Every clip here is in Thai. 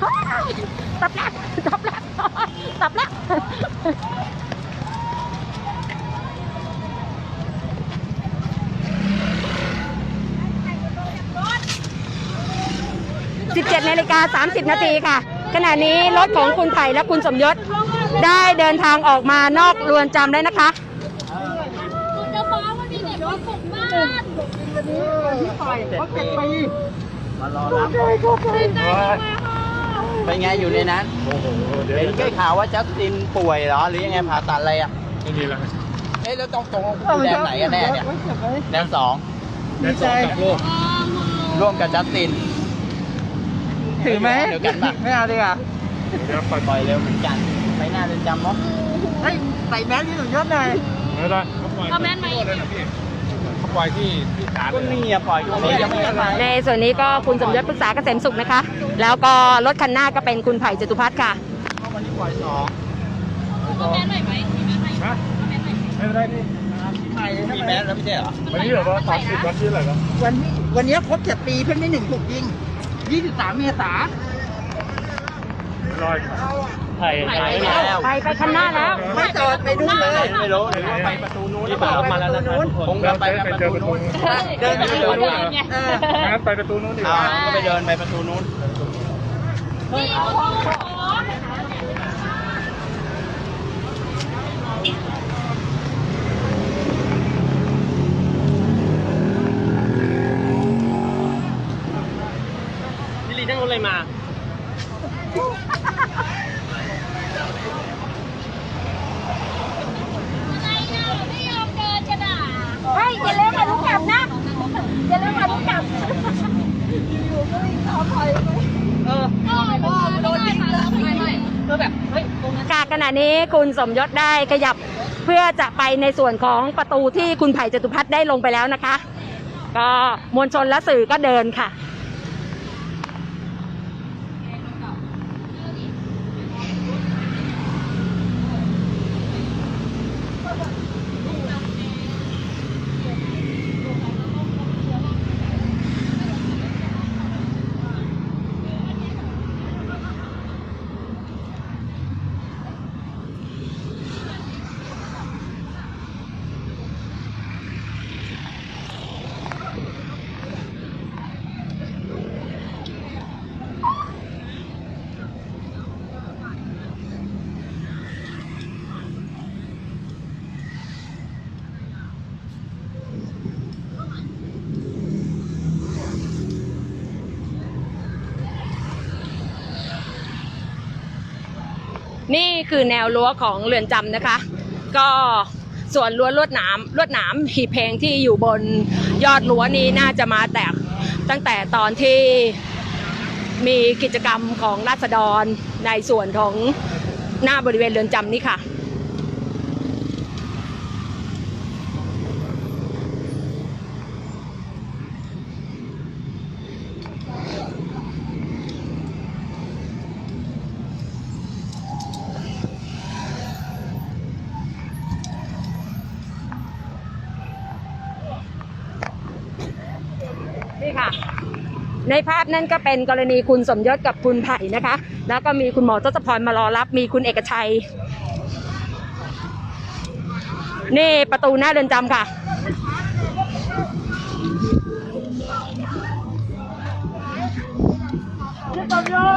ตับแล้วตับแล้วตับแล้ว17นาฬิกา30นาทีค่ะ ขณะนี้รถของคุณไผ่และคุณสมยศได้เดินทางออกมานอกเรือนจำแล้วนะคะคุณจะฟ้องว่าเด็กโดปลุกบ้านมารอรับ เป็นไงอยู่ในนั้นโอ้โหเดี๋ยวเห็นได้ข่าวว่าจัสตินป่วยเหรอหรือยังไงผ่าตัดอะไรอะไม่มีแล้วเอ๊ะแล้วต้องตรงอยู่แดนไหนกันแน่เนี่ยแดนสองแดนสองกับโลกร่วมกับจัสตินถือไหมเดียวกันป่ะไม่เอาดีกว่าเดี๋ยวปล่อยปล่อยเร็วเหมือนกันไปหน้าเรือนจำมั้งเฮ้ยใส่แมสที่หนุ่มยศหน่อยไม่ได้เขาปล่อยเอาแม่นไหมเขาปล่อยที่ที่ศาลก็นี่อะปล่อยตรงนี้ยังไม่อะไรในส่วนนี้ก็คุณสมยศปรึกษาเกษมสุขนะคะ แล้วก็รถคันหน้าก็เป็นคุณไผ่จตุพัฒน์ค่ะวันนี้ปล่อยสองเอาแม่นหน่อยไหมมีแม่นไหมฮะไม่เป็นไรนี่มีแมสแล้วไม่ใช่เหรอ วันนี้เหรอว่าสามสิบวันที่อะไรครับวันนี้วันนี้ครบเจ็ดปีเพื่อนไม่หนึ่งถูกยิงยี่สิบสามเมษารอยไผ่ไผ่ไม่มาแล้วไปไปคันหน้าแล้ว ไม่จอดไปดูเลยไม่รู้หรือว่าไปประตูนู้นหรือเปล่ามาแล้วนะคงเราจะไปไปไปประเจอตูประตูนู้นเดินไปเดิดูนเลยไงเอองั้นไปประตูนู้นดีกอ่าว่าก็ไปเดินไปประตูนู้นนี่เขาฟ้อง พี่ลีนั่งรถอะไรมา อะไรเนี่ยไม่ยอมเดินกันอะ เฮ้ยอย่าลืมมาลูกกลับนะ อย่าลืมมาลูกกลับ เออ ก็โดนยิงเลยไม่ไม่ คือแบบเฮ้ยตรงนั้น ค่ะข ณะนี้คุณสมยศได้ขยับเพื่อจะไปในส่วนของประตูที่คุณไผ่จตุพัฒน์ได้ลงไปแล้วนะคะ ก็มวลชนและสื่อก็เดินค่ะ คือแนวรั้วของเรือนจำนะคะ ก็ส่วนรั้วลวดหนามลวดหนามหีบเพลงที่อยู่บนยอดรั้วนี้น่าจะมาแตกตั้งแต่ตอนที่มีกิจกรรมของราษฎรในส่วนของหน้าบริเวณเรือนจำนี่ค่ะ นี่ค่ะ ในภาพนั้นก็เป็นกรณีคุณสมยศกับคุณไผ่นะคะ แล้วก็มีคุณหมอทศพรมารอรับ มีคุณเอกชัย นี่ประตูหน้าเรือนจำค่ะขอ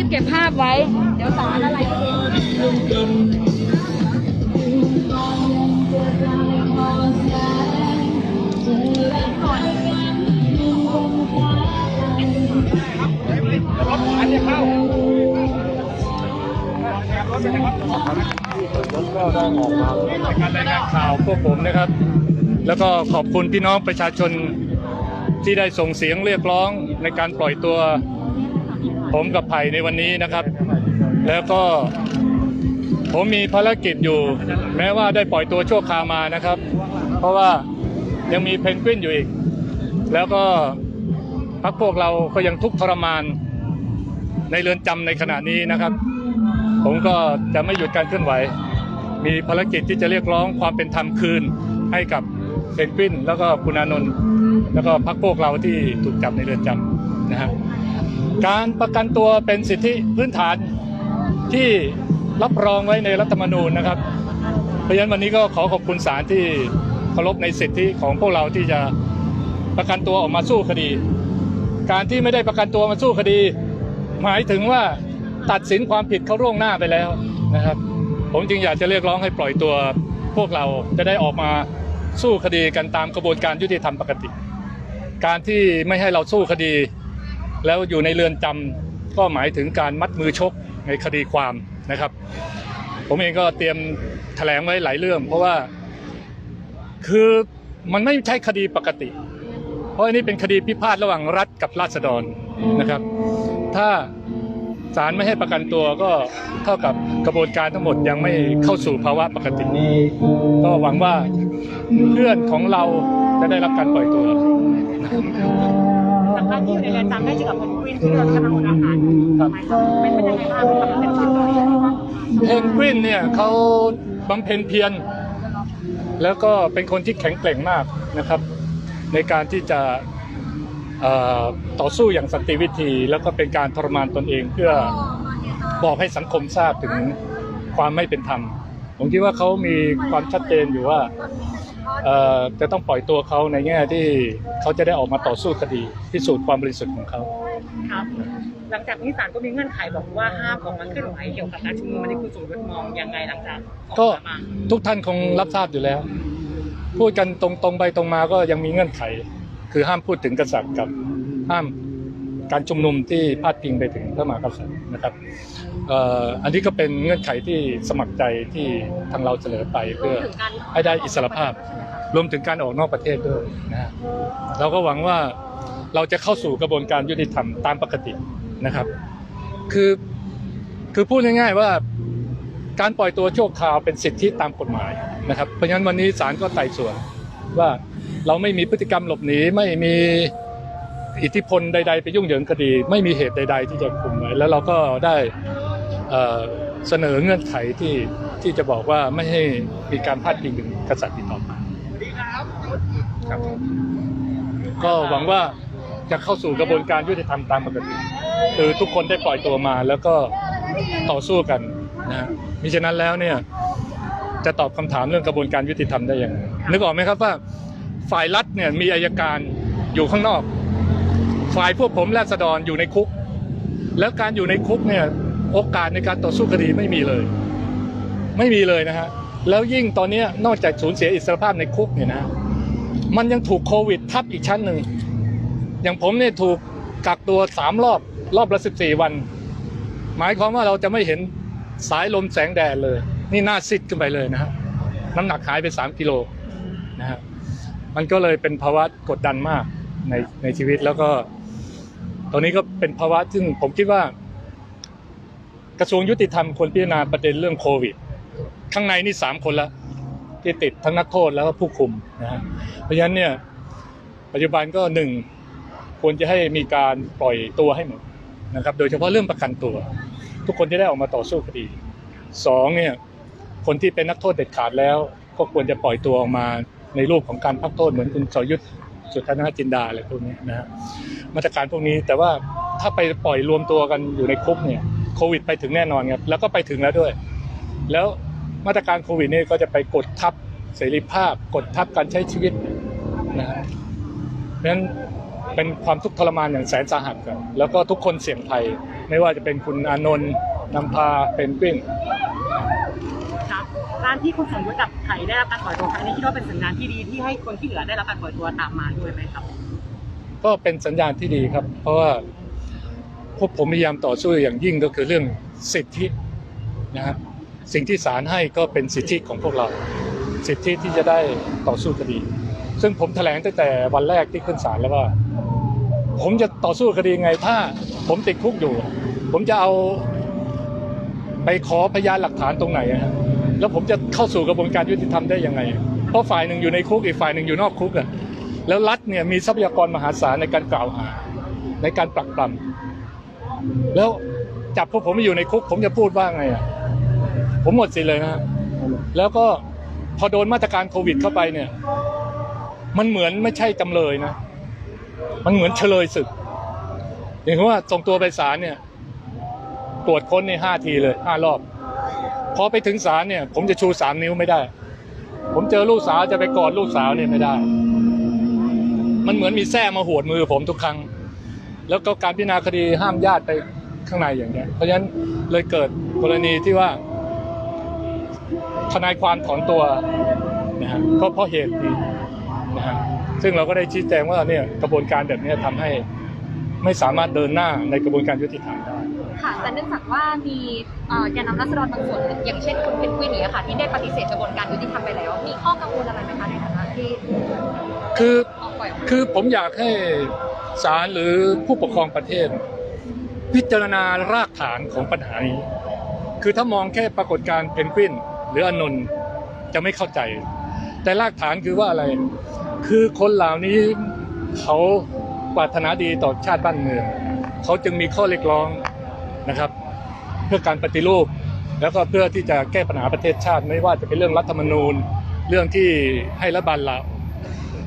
รีบเก็บภาพไว้ เดี๋ยวสารอะไรก็ดีก็ได้ออกมาในการรายงานข่าวพวกผมนะครับ แล้วก็ขอบคุณพี่น้องประชาชนที่ได้ส่งเสียงเรียกร้องในการปล่อยตัว ผมกับไผ่ในวันนี้นะครับ แล้วก็ผมมีภารกิจอยู่ แม้ว่าได้ปล่อยตัวชั่วคราวมานะครับ เพราะว่ายังมีเพนกวินอยู่อีก แล้วก็พักพวกเราก็ยังทุกข์ทรมานในเรือนจำในขณะนี้นะครับ ผมก็จะไม่หยุดการเคลื่อนไหว มีภารกิจที่จะเรียกร้องความเป็นธรรมคืนให้กับเพนกวิน แล้วก็คุณอานนท์แล้วก็พรรคพวกเราที่ถูกจับในเรือนจำนะครับ การประกันตัวเป็นสิทธิพื้นฐานที่รับรองไว้ในรัฐธรรมนูญนะครับ เพราะฉะนั้นวันนี้ก็ขอขอบคุณศาลที่เคารพในสิทธิของพวกเราที่จะประกันตัวออกมาสู้คดี การที่ไม่ได้ประกันตัวมาสู้คดี หมายถึงว่าตัดสินความผิดเขาร่วงหน้าไปแล้วนะครับ ผมจึงอยากจะเรียกร้องให้ปล่อยตัวพวกเราจะได้ออกมาสู้คดีกันตามกระบวนการยุติธรรมปกติ การที่ไม่ให้เราสู้คดี แล้วอยู่ในเรือนจำก็หมายถึงการมัดมือชกในคดีความนะครับ ผมเองก็เตรียมแถลงไว้หลายเรื่อง เพราะว่าคือมันไม่ใช่คดีปกติ เพราะอันนี้เป็นคดีพิพาทระหว่างรัฐกับราษฎรนะครับ ถ้าศาลไม่ให้ประกันตัวก็เท่ากับกระบวนการทั้งหมดยังไม่เข้าสู่ภาวะปกติก็หวังว่าเพื่อนของเราจะได้รับการปล่อยตัว จากการที่อยู่ในเรือนจำได้เจอกับเพนกวินที่เรากำลังอาหารเป็นเป็นยังไงบ้างกับเพนกวินตอนนี้เพนกวินเนี่ยเขาบำเพ็ญเพียรแล้วก็เป็นคนที่แข็งแกร่งมากนะครับ ในการที่จะต่อสู้อย่างสันติวิธี แล้วก็เป็นการทรมานตนเองเพื่อบอกให้สังคมทราบถึงความไม่เป็นธรรมผมคิดว่าเขามีความชัดเจนอยู่ว่า จะต้องปล่อยตัวเขาในแง่ที่เขาจะได้ออกมาต่อสู้คดีพิสูจน์ความบริสุทธิ์ของเขาครับหลังจากนี้ศาลก็มีเงื่อนไขบอกว่าห้ามออกมาเคลื่อนไหวเกี่ยวกับการชุมนุมอันนี้คุณสมยศมองยังไงหลังจากออก็มาทุกท่านคงรับทราบอยู่แล้ว พูดกันตรงๆไปตรงมาก็ยังมีเงื่อนไข คือห้ามพูดถึงกษัตริย์กับห้าม การชุมนุมที่พาดพิงไปถึงพระมหากษัตริย์นะครับเอ่ออันนี้ก็เป็นเงื่อนไขที่สมัครใจที่ทางเราเสนอไปเพื่อให้ได้อิสรภาพ รวมถึงการออกนอกประเทศด้วยนะฮะเราก็หวังว่าเราจะเข้าสู่กระบวนการยุติธรรมตามปกตินะครับ คือคือพูดง่ายๆว่าการปล่อยตัวชั่วคราวเป็นสิทธิตามกฎหมายนะครับ เพราะฉะนั้นวันนี้ศาลก็ไต่สวนว่าเราไม่มีพฤติกรรมหลบหนีไม่มี อิทธิพลใด ๆ ไปยุ่งเหยิงคดี ไม่มีเหตุใด ๆ ที่จะคุมไว้แล้วเราก็ได้เอ่อเสนอเงื่อนไขที่ที่จะบอกว่าไม่ให้มีการพาดพิงถึงกษัตริย์อีกต่อไปครับก็หวังว่าจะเข้าสู่กระบวนการยุติธรรมตามปกติ คือทุกคนได้ปล่อยตัวมาแล้วก็ต่อสู้กันนะฮะมิฉะนั้นแล้วเนี่ยจะตอบคำถามเรื่องกระบวนการยุติธรรมได้ยังไงนึกออกไหมครับว่าฝ่ายรัฐเนี่ยมีอายการอยู่ข้างนอก ฝ่ายพวกผมราษฎรอยู่ในคุก แล้วการอยู่ในคุกเนี่ยโอกาสในการต่อสู้คดีไม่มีเลย ไม่มีเลยนะฮะแล้วยิ่งตอนนี้นอกจากสูญเสียอิสรภาพในคุกเนี่ยนะมันยังถูกโควิดทับอีกชั้นหนึ่งอย่างผมเนี่ยถูกกักตัวสามรอบรอบละสิบสี่วัน หมายความว่าเราจะไม่เห็นสายลมแสงแดดเลย นี่หน้าซิดขึ้นไปเลยนะฮะน้ำหนักหายไปสามกิโลนะฮะมันก็เลยเป็นภาวะกดดันมากในในชีวิตแล้วก็ ตอนนี้ก็เป็นภาวะซึ่งผมคิดว่า กระทรวงยุติธรรมควรพิจารณาประเด็นเรื่องโควิด ข้างในนี่สามคนละที่ติดทั้งนักโทษแล้วก็ผู้คุมนะฮะเพราะฉะนั้นเนี่ยปัจจุบันก็หนึ่งควรจะให้มีการปล่อยตัวให้หมดนะครับ โดยเฉพาะเรื่องประกันตัว ทุกคนที่ได้ออกมาต่อสู้คดีสองเนี่ยคนที่เป็นนักโทษเด็ดขาดแล้ว ก็ควรจะปล่อยตัวออกมาในรูปของการพักโทษเหมือนคุณสรยุทธ สุทธนาจินดาอะไรพวกนี้นะฮะมาตรการพวกนี้แต่ว่าถ้าไปปล่อยรวมตัวกันอยู่ในคุกเนี่ยโควิดไปถึงแน่นอนครับแล้วก็ไปถึงแล้วด้วย แล้วมาตรการโควิดนี่ก็จะไปกดทับเสรีภาพ กดทับการใช้ชีวิตนะฮะเพราะฉะนั้นเป็นความทุกข์ทรมานอย่างแสนสาหัสครับแล้วก็ทุกคนเสี่ยงภัยไม่ว่าจะเป็นคุณอานนท์ นำพาเป็นกวิ้งครับการที่คุณสมยศกับไผ่ได้รับการปล่อยตัวครั้งนี้คิดว่าเป็นสัญญาณที่ดีที่ให้คนที่เหลือได้รับการปล่อยตัวตามมาด้วยไหมครับ ก็เป็นสัญญาณที่ดีครับ เพราะว่าพวกผมพยายามต่อสู้อย่างยิ่งก็คือเรื่องสิทธินะฮะสิ่งที่ศาลให้ก็เป็นสิทธิของพวกเรา สิทธิที่จะได้ต่อสู้คดี ซึ่งผมแถลงตั้งแต่วันแรกที่ขึ้นศาลแล้วว่า ผมจะต่อสู้คดีไงถ้า ผมติดคุกอยู่ ผมจะเอา ไปขอพยานหลักฐานตรงไหนอะฮะแล้วผมจะเข้าสู่กระบวนการยุติธรรมได้ยังไง เพราะฝ่ายหนึ่งอยู่ในคุกอีกฝ่ายหนึ่งอยู่นอกคุกอะแล้วรัฐเนี่ยมีทรัพยากรมหาศาลในการกล่าวหา ในการปรักปรำแล้วจับพวกผมมาอยู่ในคุก ผมจะพูดว่าไงอะผมหมดสิเลยนะแล้วก็พอโดนมาตรการโควิดเข้าไปเนี่ย มันเหมือนไม่ใช่จำเลยนะ มันเหมือนเฉลยศึกอย่างว่าส่งตัวไปศาลเนี่ย ตรวจค้นในห้าทีเลยห้ารอบ พอไปถึงศาลเนี่ย ผมจะชูสามนิ้วไม่ได้ ผมเจอลูกสาวจะไปกอดลูกสาวเนี่ยไม่ได้ มันเหมือนมีแส้มาหวดมือผมทุกครั้ง แล้วก็การพิจารณาคดีห้ามญาติไปข้างในอย่างเงี้ย เพราะฉะนั้นเลยเกิดกรณีที่ว่าทนายความถอนตัวนะฮะก็เพราะเหตุนี้นะฮะซึ่งเราก็ได้ชี้แจงว่าเนี่ยกระบวนการแบบนี้ยทำให้ไม่สามารถเดินหน้าในกระบวนการยุติธรรมได้ ค่ะ แต่เนื่องจากว่ามีแกนนำรัษฎรบางส่วนอย่างเช่นคุณเพนกวินเนี่ยค่ะ ที่ได้ปฏิเสธกระบวนการยุติธรรมไปแล้ว มีข้อกังวลอะไรไหมคะในฐานะที่คือคือผมอยากให้ศาลหรือผู้ปกครองประเทศ พิจารณารากฐานของปัญหานี้ คือถ้ามองแค่ปรากฏการณ์เพนกวิน หรืออนนท์จะไม่เข้าใจ แต่รากฐานคือว่าอะไร คือคนเหล่านี้เขาปรารถนาดีต่อชาติบ้านเมืองเขาจึงมีข้อเรียกร้อง นะครับ เพื่อการปฏิรูป แล้วก็เพื่อที่จะแก้ปัญหาประเทศชาติไม่ว่าจะเป็นเรื่องรัฐธรรมนูญ เรื่องที่ให้รัฐบาลลา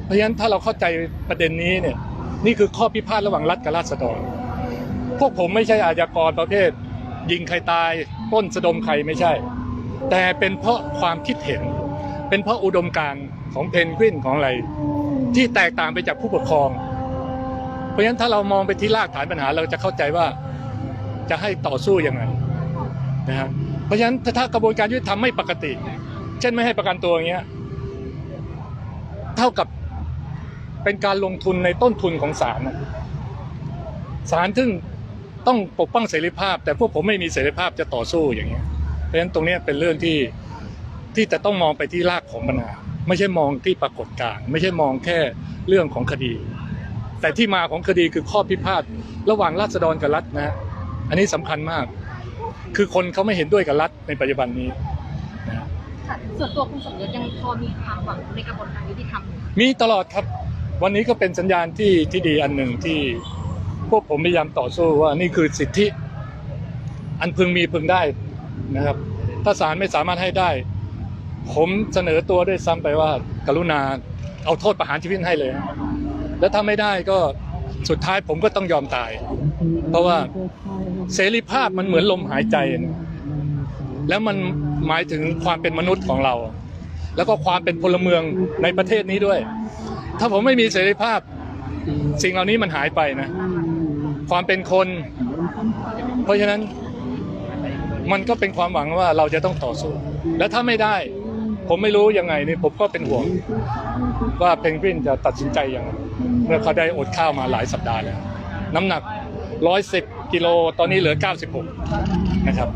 เพราะฉะนั้นถ้าเราเข้าใจประเด็นนี้เนี่ยนี่คือข้อพิพาทระหว่างรัฐกับราษฎรพวกผมไม่ใช่อาชญากรประเภท ยิงใครตายปล้นสะดมใครไม่ใช่ แต่เป็นเพราะความคิดเห็น เป็นเพราะอุดมการณ์ของเพนกวินของอะไร ที่แตกต่างไปจากผู้ปกครอง เพราะฉะนั้นถ้าเรามองไปที่รากฐานปัญหาเราจะเข้าใจว่า จะให้ต่อสู้ยังไงนะฮะเพราะฉะนั้นถ้ากระบวนการยุติธรรมไม่ปกติ เช่นไม่ให้ประกันตัวอย่างเงี้ยเท่ากับเป็นการลงทุนในต้นทุนของศาลนะศาลซึ่งต้องปกป้องเสรีภาพ แต่พวกผมไม่มีเสรีภาพจะต่อสู้อย่างเงี้ย เพราะฉะนั้นตรงนี้เป็นเรื่องที่ที่จะต้องมองไปที่รากของปัญหาไม่ใช่มองที่ปรากฏการณ์ไม่ใช่มองแค่เรื่องของคดี แต่ที่มาของคดีคือข้อพิพาทระหว่างราษฎรกับรัฐนะฮะ อันนี้สำคัญมาก คือคนเขาไม่เห็นด้วยกับรัฐในปัจจุบันนี้นะฮะค่ะส่วนตัวคุณสมยศยังพอมีความหวังในกระบวนการยุติธรรมอยู่ไหมมีตลอดครับ วันนี้ก็เป็นสัญญาณที่ที่ดีอันหนึ่งที่พวกผมพยายามต่อสู้ว่านี่คือสิทธิ อันพึงมีพึงได้นะครับ ถ้าศาลไม่สามารถให้ได้ ผมเสนอตัวด้วยซ้ำไปว่า กรุณาเอาโทษประหารชีวิตให้เลย แล้วถ้าไม่ได้ก็สุดท้ายผมก็ต้องยอมตาย เพราะว่า เสรีภาพมันเหมือนลมหายใจนะแล้วมันหมายถึงความเป็นมนุษย์ของเรา แล้วก็ความเป็นพลเมืองในประเทศนี้ด้วย ถ้าผมไม่มีเสรีภาพ สิ่งเหล่านี้มันหายไปนะ ความเป็นคน เพราะฉะนั้นมันก็เป็นความหวังว่าเราจะต้องต่อสู้ และถ้าไม่ได้ ผมไม่รู้ยังไงนี่ผมก็เป็นห่วง ว่าเพนกวินจะตัดสินใจยังไงเมื่อเขาได้อดข้าวมาหลายสัปดาห์แล้วน้ำหนัก110 กิโลตอนนี้เหลือ 96 นะครับ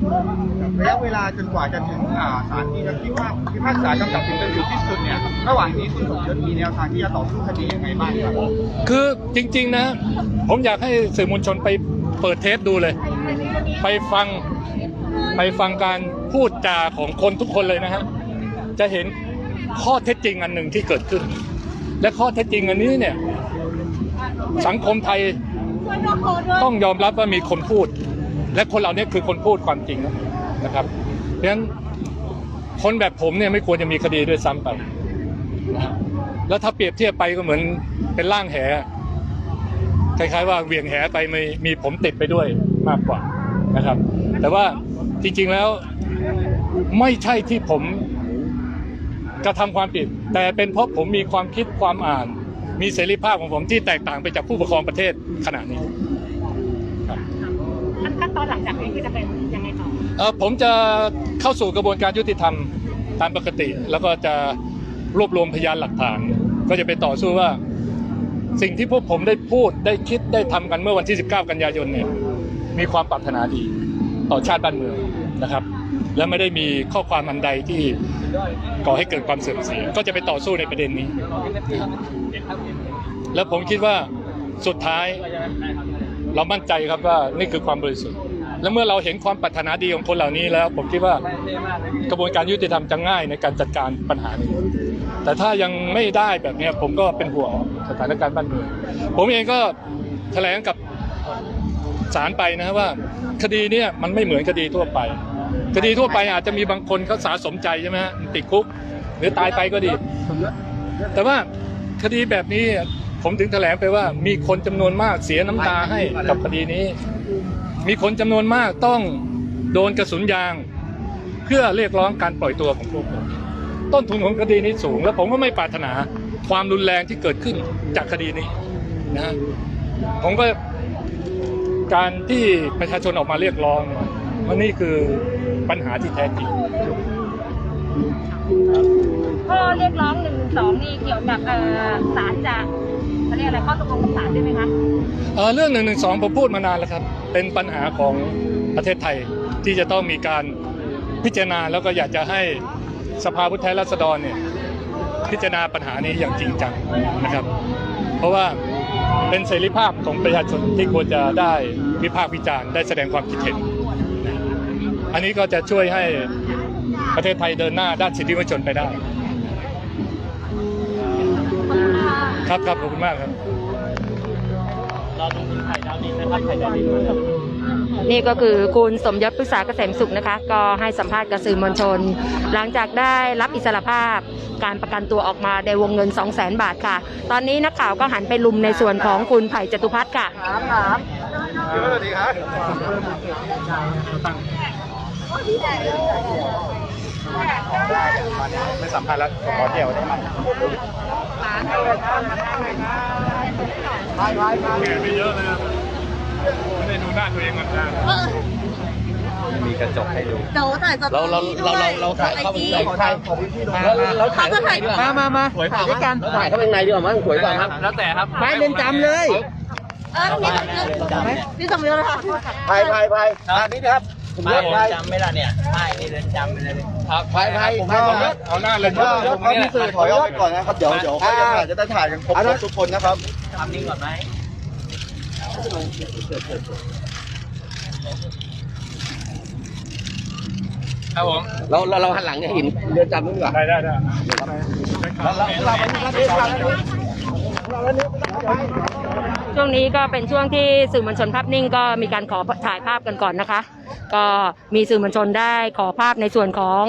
ระยะเวลาจนกว่าจะถึงอ่าศาลที่จะคิดว่าพิพากษากำกับถึงจะถึงที่สุดเนี่ยระหว่างนี้คุณสมยศมีแนวทางที่จะต่อสู้คดียังไงบ้างครับคือจริง ๆ นะ ผมอยากให้สื่อมวลชนไปเปิดเทปดูเลย ไปฟังไปฟังการพูดจาของคนทุกคนเลยนะฮะจะเห็นข้อเท็จจริงอันหนึ่งที่เกิดขึ้น และข้อเท็จจริงอันนี้เนี่ยสังคมไทย ต้องยอมรับว่ามีคนพูด และคนเหล่านี้คือคนพูดความจริงนะครับ เพราะฉะนั้นคนแบบผมเนี่ยไม่ควรจะมีคดีด้วยซ้ำไปนะแล้วถ้าเปรียบเทียบไปก็เหมือนเป็นร่างแหคล้ายๆว่าเหวียงแหไปมีมีผมติดไปด้วยมากกว่านะครับ แต่ว่าจริงๆแล้วไม่ใช่ที่ผมกระทำความผิด แต่เป็นเพราะผมมีความคิดความอ่าน มีเสรีภาพของผมที่แตกต่างไปจากผู้ปกครองประเทศขณะนี้ขั้นขั้นตอนหลังจากนี้คือจะเป็นยังไงต่อเอ่อผมจะเข้าสู่กระบวนการยุติธรรมตามปกติ แล้วก็จะรวบรวมพยานหลักฐาน ก็จะไปต่อสู้ว่า สิ่งที่พวกผมได้พูดได้คิดได้ทำกันเมื่อวันที่ 19 กันยายนเนี่ยมีความปรารถนาดีต่อชาติบ้านเมืองนะครับ และไม่ได้มีข้อความอันใดที่ก่อให้เกิดความเสื่อมเสีย ก็จะไปต่อสู้ในประเด็นนี้ แล้วผมคิดว่าสุดท้ายเรามั่นใจครับว่านี่คือความบริสุทธิ์ และเมื่อเราเห็นความปรารถนาดีของคนเหล่านี้แล้ว ผมคิดว่ากระบวนการยุติธรรมจะง่ายในการจัดการปัญหานี้ แต่ถ้ายังไม่ได้แบบนี้ผมก็เป็นห่วงสถานการณ์บ้านเมือง ผมเองก็แถลงกับศาลไปนะว่าคดีนี้มันไม่เหมือนคดีทั่วไป คดีทั่วไปอาจจะมีบางคนเขาสาสมใจใช่ไหมฮะติดคุก หรือตายไปก็ดี แต่ว่าคดีแบบนี้ผมถึงแถลงไปว่า มีคนจำนวนมากเสียน้ำตาให้กับคดีนี้ มีคนจำนวนมากต้องโดนกระสุนยาง เพื่อเรียกร้องการปล่อยตัวของพวกผมต้นทุนของคดีนี้สูง แล้วผมก็ไม่ปรารถนาความรุนแรงที่เกิดขึ้นจากคดีนี้นะ ผมก็การที่ประชาชนออกมาเรียกร้องว่านี่คือ ปัญหาที่แท้จริงข้อเรียกร้องหนึ่งสองนี่เกี่ยวกับเอ่อศาลจะเขาเรียกอะไรข้อตกลงกับศาลใช่ไหมคะเอ่อเรื่องหนึ่งหนึ่งสองผมพูดมานานแล้วครับ เป็นปัญหาของประเทศไทยที่จะต้องมีการพิจารณาแล้วก็อยากจะให้สภาผู้แทนราษฎรเนี่ยพิจารณาปัญหานี้อย่างจริงจังนะครับ เพราะว่าเป็นเสรีภาพของประชาชนที่ควรจะได้วิพากษ์วิจารณ์ได้แสดงความคิดเห็นนะ อันนี้ก็จะช่วยให้ประเทศไทยเดินหน้าด้านสิทธิมนุษยชนไปได้ ครับครับขอบคุณมากครับนี่ก็คือคุณสมยศพฤกษาเกษมสุขนะคะ ก็ให้สัมภาษณ์กับสื่อมวลชน หลังจากได้รับอิสรภาพการประกันตัวออกมาในวงเงิน 2 0 0 0 0 0บาทค่ะ ตอนนี้นักข่าวก็หันไปลุมในส่วนของคุณไผ่จตุพัฒน์ค่ะสวัสดีครับ ไม่สัมภาษณ์แล้วขอเดี่ยวได้ไหมแก่ไปเยอะเลยไม่ได้ดูหน้าตัวเองมันนานมีกระจกให้ดู เดี๋ยวถ่ายสตอราเรารี่เราด้วยเราเราถ่ายเข้าไปไอในจีถ่ายเราเราถ่ายเข้าไปดีกว่ามามามาถ่ายด้วยกันถ่ายเข้าไปในดีกว่ามั้งสวยกว่าครับ แล้วแต่ครับไปเรือนจำเลยเออนี่นี่สมยศนะคะพายพายพายอันนี้นะครับ ไม่เรือนจำไม่ละเนี่ยไม่นี่เรือนจำไปเลยครับพายพายผมว่าเอาหน้าเลยถ้าเขามีสื่อถอยออกไปก่อนนะครับ เดี๋ยวเดี๋ยวเขาจะถ่ายจะได้ถ่ายกันครบทุกคนนะครับทำนิ่งก่อนไหมครับผมเราเราเราหันหลังจะเห็นเรือนจำนี่ดีกว่าได้ได้ได้ ช่วงนี้ก็เป็นช่วงที่สื่อมวลชนภาพนิ่งก็มีการขอถ่ายภาพกันก่อนนะคะ ก็มีสื่อมวลชนได้ขอภาพในส่วนของ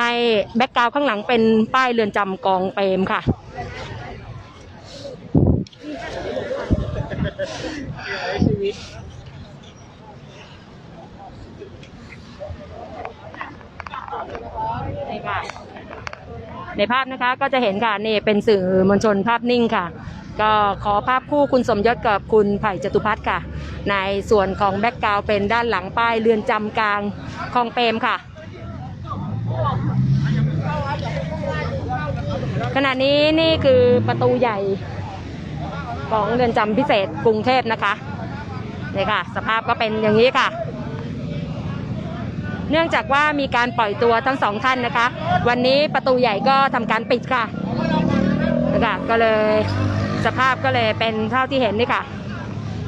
ให้แบ็กกราวด์ข้างหลังเป็นป้ายเรือนจำกองเปรมค่ะนี่ค่ะในภาพนะคะก็จะเห็นค่ะนี่เป็นสื่อมวลชนภาพนิ่งค่ะ ก็ขอภาพคู่คุณสมยศกับคุณไผ่จตุพัฒน์ค่ะ ในส่วนของแบ็กกราวเป็นด้านหลังป้ายเรือนจำกลางคลองเปรมค่ะ ขณะนี้นี่คือประตูใหญ่ของเรือนจำพิเศษกรุงเทพนะคะนี่ค่ะ สภาพก็เป็นอย่างนี้ค่ะ เนื่องจากว่ามีการปล่อยตัวทั้งสองท่านนะคะ วันนี้ประตูใหญ่ก็ทำการปิดค่ะนะคะก็เลย สภาพก็เลยเป็นเท่าที่เห็นนี่ค่ะ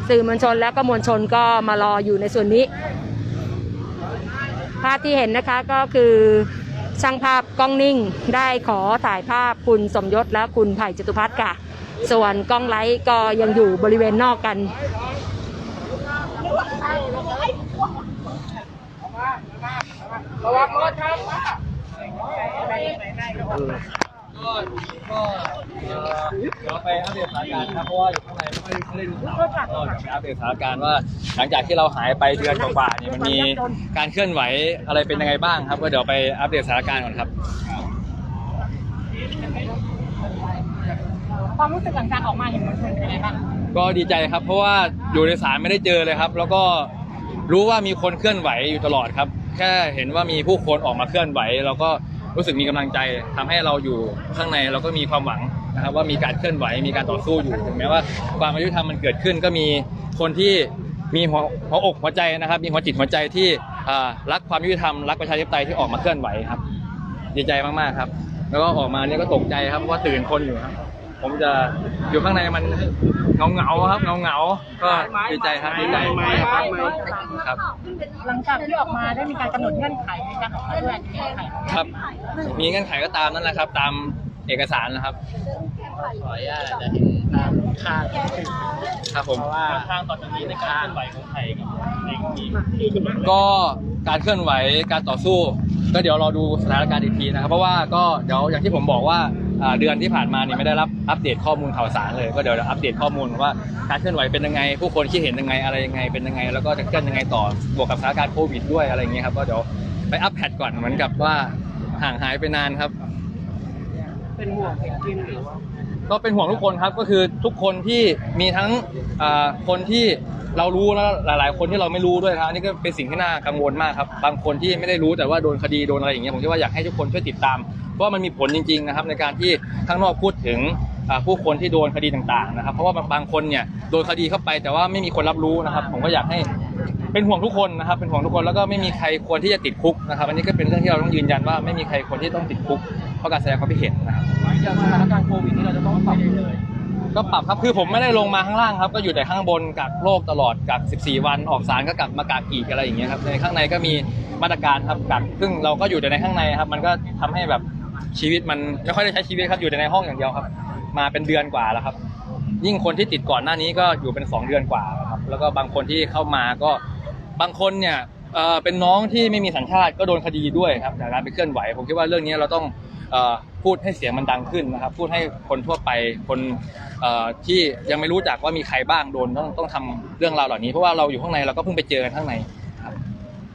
สื่อมวลชนแล้วก็มวลชนก็มารออยู่ในส่วนนี้ ภาพที่เห็นนะคะก็คือช่างภาพกล้องนิ่งได้ขอถ่ายภาพคุณสมยศและคุณไผ่จตุพัฒน์ค่ะ ส่วนกล้องไลท์ก็ยังอยู่บริเวณนอกกัน เราไปอัปเดตสถานการณ์ครับเพราะว่าอยู่ข้างในไม่ค่อยได้ดูข่าวก็จะไปอัปเดตสถานการณ์ว่า หลังจากที่เราหายไปเดือนกว่าๆเนี่ยมันมีการเคลื่อนไหวอะไรเป็นยังไงบ้างครับ ก็เดี๋ยวไปอัปเดตสถานการณ์ก่อนครับ ความรู้สึกหลังจากออกมาเห็นมวลชนเป็นยังไงบ้างก็ดีใจครับ เพราะว่าอยู่ในศาลไม่ได้เจอเลยครับ แล้วก็รู้ว่ามีคนเคลื่อนไหวอยู่ตลอดครับ แค่เห็นว่ามีผู้คนออกมาเคลื่อนไหว เราก็ รู้สึกมีกำลังใจทำให้เราอยู่ข้างในเราก็มีความหวังนะครับว่ามีการเคลื่อนไหวมีการต่อสู้อยู่ถึงแม้ว่าความอายุธรรมมันเกิดขึ้นก็มีคนที่มีหัวหัวอกหัวใจนะครับ มีหัวจิตหัวใจที่รักความยุติธรรมรักประชาธิปไตยที่ออกมาเคลื่อนไหวครับ ดีใจมากๆครับ แล้วก็ออกมาเนี่ยก็ตกใจครับเพราะว่าตื่นคนอยู่ครับ ผมจะอยู่ข้างในมันเงาเงาๆครับเงาเงาๆก็ดีใจครับดีใจครับ หลังจากที่ออกมาได้มีการกำหนดเงื่อนไขในการออกมาด้วยเงื่อนไขครับ มีเงื่อนไขก็ตามนั่นแหละครับ ตามเอกสารนะครับเตามค่าดครับผม เพราะว่าทางต่อจากนี้ในการเคลื่อนไหวของไทยกับในนี้ก็การเคลื่อนไหวการต่อสู้ ก็เดี๋ยวรอดูสถานการณ์อีกทีนะครับ เพราะว่าก็เดี๋ยวอย่างที่ผมบอกว่าอ่า เดือนที่ผ่านมาเนี่ยไม่ได้รับอัปเดตข้อมูลข่าวสารเลย ก็เดี๋ยวอัปเดตข้อมูลว่าการเคลื่อนไหวเป็นยังไง ผู้คนคิดเห็นยังไงอะไรยังไงเป็นยังไง แล้วก็จะเคลื่อนยังไงต่อบวกกับสถานการณ์โควิดด้วยอะไรอย่างเงี้ยครับก็เดี๋ยวไปอัปเดตก่อนเหมือนกับว่าห่างหายไปนานครับ เป็นห่วงเพนกวินหรือว่าก็เป็นห่วงทุกคนครับก็คือทุกคนที่มีทั้งอ่าคนที่ เรารู้แล้วหลาย ๆ คนที่เราไม่รู้ด้วยครับนี่ก็เป็นสิ่งที่น่ากังวลมากครับบางคนที่ไม่ได้รู้แต่ว่าโดนคดีโดนอะไรอย่างเงี้ยผมคิดว่าอยากให้ทุกคนช่วยติดตามเพราะว่ามันมีผลจริง ๆ นะครับ ในการที่ข้างนอกพูดถึงผู้คนที่โดนคดีต่างๆนะครับ เพราะว่าบางคนเนี่ยโดนคดีเข้าไปแต่ว่าไม่มีคนรับรู้นะครับ ผมก็อยากให้เป็นห่วงทุกคนนะครับ เป็นห่วงทุกคนแล้วก็ไม่มีใครควรที่จะติดคุกนะครับ อันนี้ก็เป็นเรื่องที่เราต้องยืนยันว่าไม่มีใครควรที่ต้องติดคุกเพราะการแสดงความคิดเห็นนะครับอย่างสถานการณ์โควิดนี่เราจะต้องปรับเลย ก็ปรับครับคือผมไม่ได้ลงมาข้างล่างครับ ก็อยู่แต่ข้างบนกักโรคตลอดกัก 14 วันออกสารก็กลับมากักอีกอะไรอย่างเงี้ยครับในข้างในก็มีมาตรการครับกักซึ่งเราก็อยู่แต่ในข้างในครับ มันก็ทำให้แบบชีวิตมันไม่ค่อยได้ใช้ชีวิตครับอยู่แต่ในห้องอย่างเดียวครับ มาเป็นเดือนกว่าแล้วครับ ยิ่งคนที่ติดก่อนหน้านี้ก็อยู่เป็น 2 เดือนกว่าครับแล้วก็บางคนที่เข้ามาก็บางคนเนี่ยเออเป็นน้องที่ไม่มีสัญชาติก็โดนคดีด้วยครับจากการไปเคลื่อนไหว ผมคิดว่าเรื่องนี้เราต้อง พูดให้เสียงมันดังขึ้นนะครับ พูดให้คนทั่วไปคนเอ่อที่ยังไม่รู้จักว่ามีใครบ้างโดนต้องต้องทำเรื่องราวเหล่านี้เพราะว่าเราอยู่ข้างในเราก็เพิ่งไปเจอกันข้างในครับ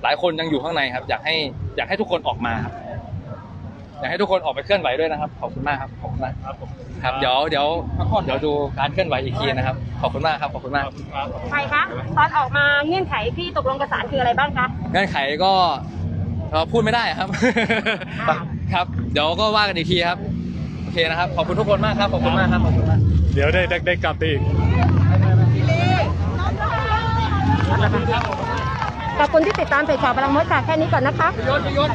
หลายคนยังอยู่ข้างในครับ อยากให้อยากให้ทุกคนออกมาครับอยากให้ทุกคนออกไปเคลื่อนไหวด้วยนะครับ ขอบคุณมากครับขอบคุณมากครับครับเดี๋ยวเดี๋ยวเดี๋ยวดูการเคลื่อนไหวอีกทีนะครับ ขอบคุณมากครับขอบคุณมากใครคะตอนออกมาเงื่อนไขที่ตกลงกับศาลคืออะไรบ้างคะเงื่อนไขก็เอ่อพูดไม่ได้ครับ ครับ เดี๋ยวก็ว่ากันอีกทีครับ โอเคนะครับ ขอบคุณทุกคนมากครับ ขอบคุณมากครับ ขอบคุณมาก เดี๋ยวได้ได้ได้กลับไปอีก ขอบคุณที่ติดตามเพจข่าวพลังมดค่ะแค่นี้ก่อนนะคะยศยศ